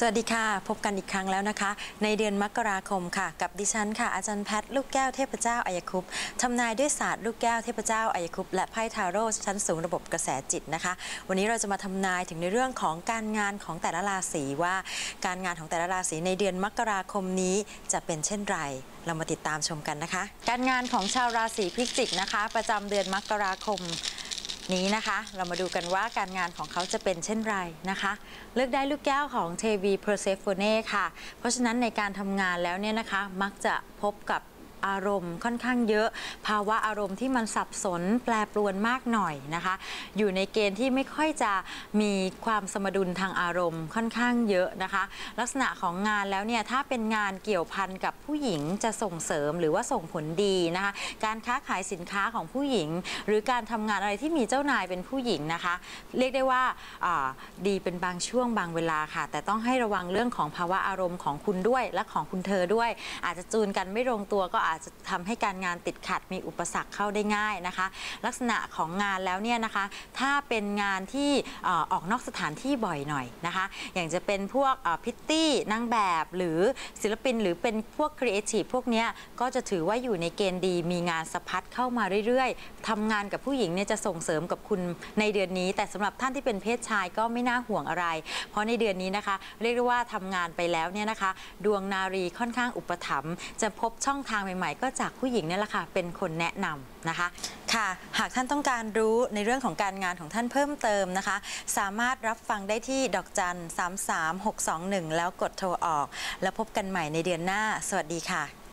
สวัสดีค่ะ พบกันอีกครั้งแล้วนะคะ ในเดือนมกราคมค่ะ กับดิฉันค่ะ อาจารย์แพทย์ลูกแก้วเทพเจ้าอายคุปทำนายด้วยศาสตร์ลูกแก้วเทพเจ้าอายคุปและไพ่ทาโร่ชั้นสูงระบบกระแสจิตนะคะ วันนี้เราจะมาทำนายถึงในเรื่องของการงานของแต่ละราศีว่า การงานของแต่ละราศีในเดือนมกราคมนี้จะเป็นเช่นไรเรามาติดตามชมกันนะคะ การงานของชาวราศีพิจิกนะคะ ประจำเดือนมกราคม นี้นะคะ เรามาดูกันว่าการงานของเขาจะเป็นเช่นไรนะคะ เลือกได้ลูกแก้วของเทวีเพอร์เซโฟเน่ค่ะ เพราะฉะนั้นในการทำงานแล้วเนี่ยนะคะ มักจะพบกับ อารมณ์ค่อนข้างเยอะ ภาวะอารมณ์ที่มันสับสนแปรปรวนมากหน่อยนะคะ อยู่ในเกณฑ์ที่ไม่ค่อยจะมีความสมดุลทางอารมณ์ค่อนข้างเยอะนะคะ ลักษณะของงานแล้วเนี่ยถ้าเป็นงานเกี่ยวพันกับผู้หญิงจะส่งเสริมหรือว่าส่งผลดีนะคะ การค้าขายสินค้าของผู้หญิง หรือการทำงานอะไรที่มีเจ้านายเป็นผู้หญิงนะคะ เรียกได้ว่าอ่าดีเป็นบางช่วงบางเวลาค่ะ แต่ต้องให้ระวังเรื่องของภาวะอารมณ์ของคุณด้วยและของคุณเธอด้วย อาจจะจูนกันไม่ลงตัวก็อาจจะทำให้การงานติดขัดมีอุปสรรคเข้าได้ง่ายนะคะ ลักษณะของงานแล้วเนี่ยนะคะ ถ้าเป็นงานที่อออกนอกสถานที่บ่อยหน่อยนะคะ อย่างจะเป็นพวกพิตตี้นางแบบหรือศิลปินหรือเป็นพวกครีเอทีฟพวกนี้ก็จะถือว่าอยู่ในเกณฑ์ดีมีงานสะพัดเข้ามาเรื่อยๆทำงานกับผู้หญิงเนี่ยจะส่งเสริมกับคุณในเดือนนี้ แต่สำหรับท่านที่เป็นเพศชายก็ไม่น่าห่วงอะไร เพราะในเดือนนี้นะคะ เรียกได้ว่าทำงานไปแล้วเนี่ยนะคะ ดวงนารีค่อนข้างอุปถัมภ์จะพบช่องทางใหม่ๆ ก็จากผู้หญิงนี่แหละค่ะเป็นคนแนะนำนะคะค่ะหากท่านต้องการรู้ในเรื่องของการงานของท่านเพิ่มเติมนะคะ สามารถรับฟังได้ที่ดอกจัน 33621 แล้วกดโทรออก แล้วพบกันใหม่ในเดือนหน้า สวัสดีค่ะ